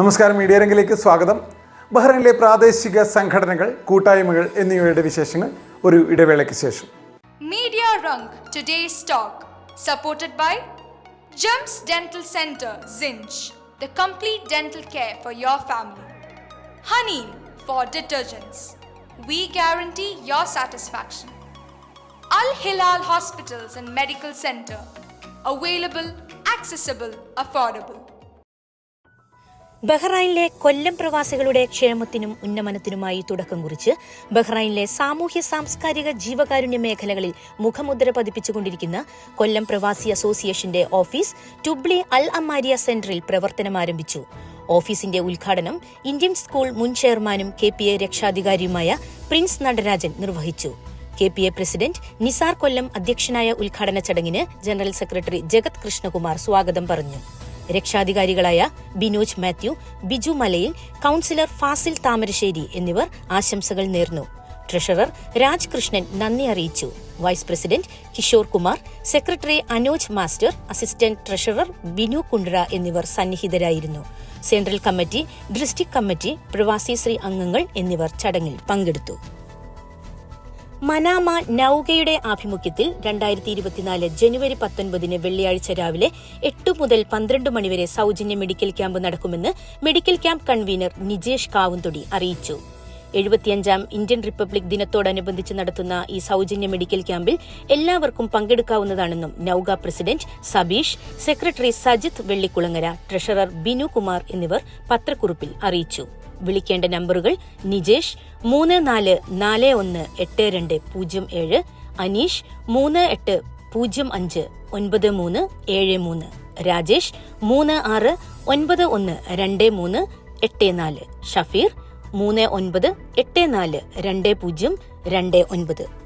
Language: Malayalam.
നമസ്കാരം. മീഡിയ രംഗിലേക്ക് സ്വാഗതം. ബഹ്റൈനിലെ പ്രാദേശിക സംഘടനകൾ കൂട്ടായ്മകൾ എന്നിവയുടെ വിശേഷങ്ങൾ ഒരു ഇടവേളയ്ക്ക് ശേഷം. Media ring today's talk supported by gems dental centre cinch the complete dental care for your family honey for detergents we guarantee your satisfaction Al Hilal hospitals and medical centre available accessible affordable ബഹ്റൈനിലെ Kollam പ്രവാസികളുടെ ക്ഷേമത്തിനും ഉന്നമനത്തിനുമായി തുടക്കം കുറിച്ച് ബഹ്റൈനിലെ സാമൂഹ്യ സാംസ്കാരിക ജീവകാരുണ്യ മേഖലകളിൽ മുഖമുദ്ര പതിപ്പിച്ചുകൊണ്ടിരിക്കുന്ന കൊല്ലം പ്രവാസി അസോസിയേഷന്റെ ഓഫീസ് ടുബ്ലി അൽ അമാരിയ സെന്ററിൽ പ്രവർത്തനം ആരംഭിച്ചു. ഓഫീസിന്റെ ഉദ്ഘാടനം ഇന്ത്യൻ സ്കൂൾ മുൻ ചെയർമാനും കെ പി എ രക്ഷാധികാരിയുമായ പ്രിൻസ് നടരാജൻ നിർവഹിച്ചു. K P A president Nisar Kollam അധ്യക്ഷനായ ഉദ്ഘാടന ചടങ്ങിന് ജനറൽ സെക്രട്ടറി ജഗത് കൃഷ്ണകുമാർ സ്വാഗതം പറഞ്ഞു. രക്ഷാധികാരികളായ ബിനോജ് മാത്യു ബിജു മലയിൽ കൌൺസിലർ ഫാസിൽ താമരശ്ശേരി എന്നിവർ ആശംസകൾ നേർന്നു. ട്രഷറർ രാജ്കൃഷ്ണൻ നന്ദി അറിയിച്ചു. Vice president Kishore Kumar secretary Anoj master assistant treasurer Binu Kundra എന്നിവർ സന്നിഹിതരായിരുന്നു. സെൻട്രൽ കമ്മിറ്റി ഡിസ്ട്രിക്ട് കമ്മിറ്റി പ്രവാസി ശ്രീ അംഗങ്ങൾ എന്നിവർ ചടങ്ങിൽ പങ്കെടുത്തു. മനാമ നൌകയുടെ ആഭിമുഖ്യത്തിൽ രണ്ടായിരത്തി ഇരുപത്തിനാല് ജനുവരി പത്തൊൻപതിന് വെള്ളിയാഴ്ച രാവിലെ എട്ട് മുതൽ പന്ത്രണ്ട് മണിവരെ സൗജന്യ മെഡിക്കൽ ക്യാമ്പ് നടക്കുമെന്ന് medical camp convener Nijesh Kavunthodi അറിയിച്ചു. എഴുപത്തിയഞ്ചാം ഇന്ത്യൻ റിപ്പബ്ലിക് ദിനത്തോടനുബന്ധിച്ച് നടത്തുന്ന ഈ സൗജന്യ മെഡിക്കൽ ക്യാമ്പിൽ എല്ലാവർക്കും പങ്കെടുക്കാവുന്നതാണെന്നും Nauka president Sabeesh secretary Sajith Vellikkulangara treasurer Binu Kumar എന്നിവർ പത്രക്കുറിപ്പിൽ അറിയിച്ചു. വിളിക്കേണ്ട നമ്പറുകൾ നിജേഷ് മൂന്ന് നാല് നാല് ഒന്ന് എട്ട് രണ്ട് പൂജ്യം ഏഴ് അനീഷ് മൂന്ന് എട്ട് പൂജ്യം അഞ്ച് ഒൻപത് മൂന്ന് ഏഴ് മൂന്ന് രാജേഷ് മൂന്ന് ആറ് ഒൻപത് ഒന്ന് രണ്ട് മൂന്ന് എട്ട് നാല് ഷഫീർ മൂന്ന് ഒൻപത് എട്ട് നാല് രണ്ട് പൂജ്യം രണ്ട് ഒൻപത്.